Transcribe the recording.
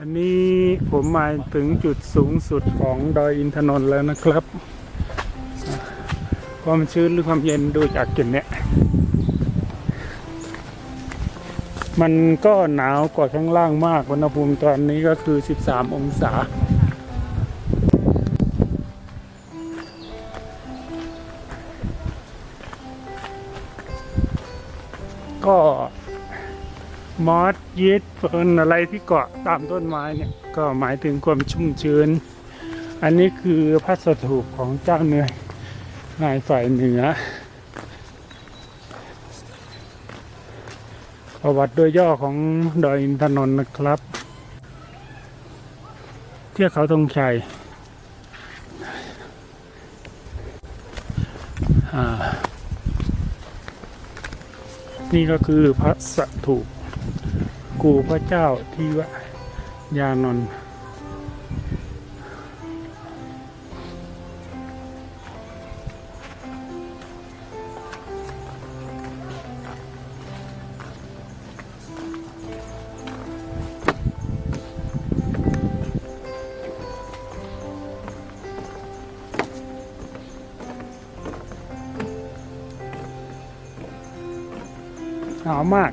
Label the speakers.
Speaker 1: อันนี้ผมมาถึงจุดสูงสุดของดอยอินทนนท์แล้วนะครับ ความชื้นหรือความเย็นดูจากจุดเนี้ยมันก็หนาวกว่าข้างล่างมากอุณหภูมิตอนนี้ก็คือ 13 องศาก็ มอสยีสต์เฟิร์นอะไรที่เกาะตามต้นไม้เนี่ย ก็หมายถึงความชุ่มชื้น อันนี้คือพัสถูปของเจ้าเนื้อนายฝ่ายเหนือ ประวัติโดยย่อของดอยอินทนนท์นะครับ เที่ยวเขาธงชัยนี่ก็คือพระสถูป กูพระเจ้าที่วะยานนท์หนาวมาก